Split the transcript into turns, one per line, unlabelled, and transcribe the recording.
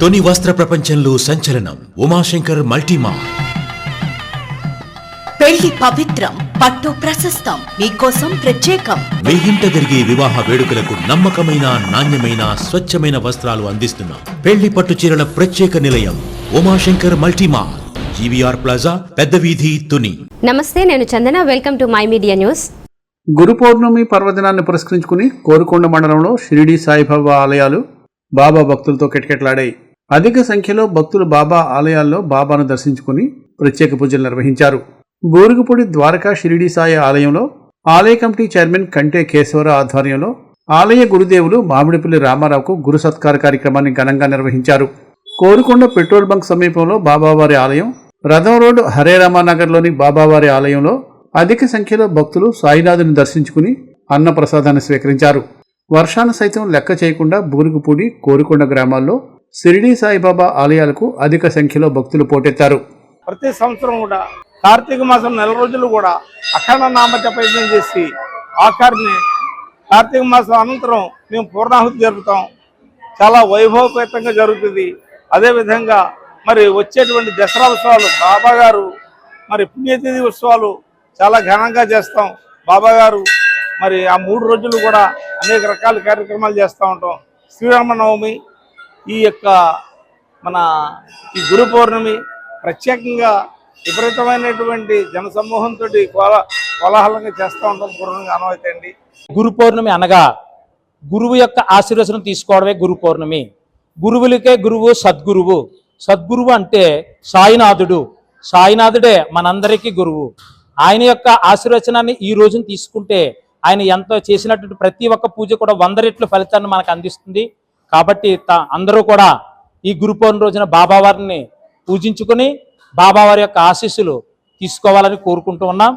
తొని వస్త్ర ప్రపంచంలో సంచలనం ఉమాశంకర్ మల్టీమార్.
పెళ్ళి పవిత్రం పట్టు ప్రశస్తం మీకోసం ప్రత్యేకం.
ఇంట జరిగే వివాహ వేడుకలకు నమ్మకమైన నాణ్యమైన స్వచ్ఛమైన వస్త్రాలు అందిస్తున్నాం పెళ్ళి పట్టు చీరల ప్రత్యేక నిలయం ఉమాశంకర్ మల్టీమార్. జీవీఆర్ ప్లాజా పెద్ద వీధి తుని.
నమస్తే నేను Chandana. Welcome to my media news.
Guru Purnima పర్వదినాన్ని పురస్కరించుకుని కోరుకొండ మండలంలో షిరిడి సాయిబాబా ఆలయాలు బాబా భక్తులతో కిటకిటలాడాయి. అధిక సంఖ్యలో భక్తులు బాబా ఆలయాల్లో బాబాను దర్శించుకుని ప్రత్యేక పూజలు నిర్వహించారు. బూరుగుపూడి ద్వారకా షిరిడి సాయి ఆలయంలో ఆలయ కమిటీ చైర్మన్ కంటే కేశవరావు ఆధ్వర్యంలో ఆలయ గురుదేవులు మామిడిపల్లి రామారావుకు గురు సత్కార కార్యక్రమాన్ని ఘనంగా నిర్వహించారు. కోరుకొండ పెట్రోల్ బంక్ సమీపంలో బాబావారి ఆలయం రథం రోడ్డు హరే రామానగర్లోని బాబావారి ఆలయంలో అధిక సంఖ్యలో భక్తులు సాయినాథుని దర్శించుకుని అన్నప్రసాదాన్ని స్వీకరించారు. వర్షాన్ని సైతం లెక్క చేయకుండా బూరుగుపూడి కోరుకొండ గ్రామాల్లో షిరిడి సాయిబాబా ఆలయాలకు అధిక సంఖ్యలో భక్తులు పోటెత్తారు.
ప్రతి సంవత్సరం కూడా కార్తీక మాసం నెల రోజులు కూడా అఖండ నామ జపయజ్ఞం చేసి ఆఖరిని కార్తీక మాసం అనంతరం మేము పూర్ణాహుతి జరుపుతాం. చాలా వైభవపేతంగా జరుగుతుంది. అదేవిధంగా మరి వచ్చేటువంటి దసరా ఉత్సవాలు బాబా గారు మరి పుణ్యతిథి ఉత్సవాలు చాలా ఘనంగా చేస్తాం. బాబా గారు మరి ఆ మూడు రోజులు కూడా అనేక రకాల కార్యక్రమాలు చేస్తూ ఉంటాం. శ్రీరామనవమి ఈ యొక్క మన ఈ గురు పౌర్ణమి ప్రత్యేకంగా విపరీతమైనటువంటి జనసమూహంతో కోల కోలా కోలాహలంగా చేస్తూ ఉంటాం పూర్ణంగా అనవైతే అండి.
గురు పౌర్ణమి అనగా గురువు యొక్క ఆశీర్వచనం తీసుకోవడమే గురు పౌర్ణమి. గురువులకే గురువు సద్గురువు. సద్గురువు అంటే సాయినాథుడు. సాయినాథుడే మనందరికీ గురువు. ఆయన యొక్క ఆశీర్వచనాన్ని ఈ రోజున తీసుకుంటే ఆయన ఎంతో చేసినటువంటి ప్రతి ఒక్క పూజ కూడా వంద రెట్లు ఫలితాన్ని మనకు అందిస్తుంది. కాబట్టి అందరూ కూడా ఈ గురు పౌర్ణమి రోజున బాబావారిని పూజించుకొని బాబావారి యొక్క ఆశీస్సులు తీసుకోవాలని కోరుకుంటూ ఉన్నాం.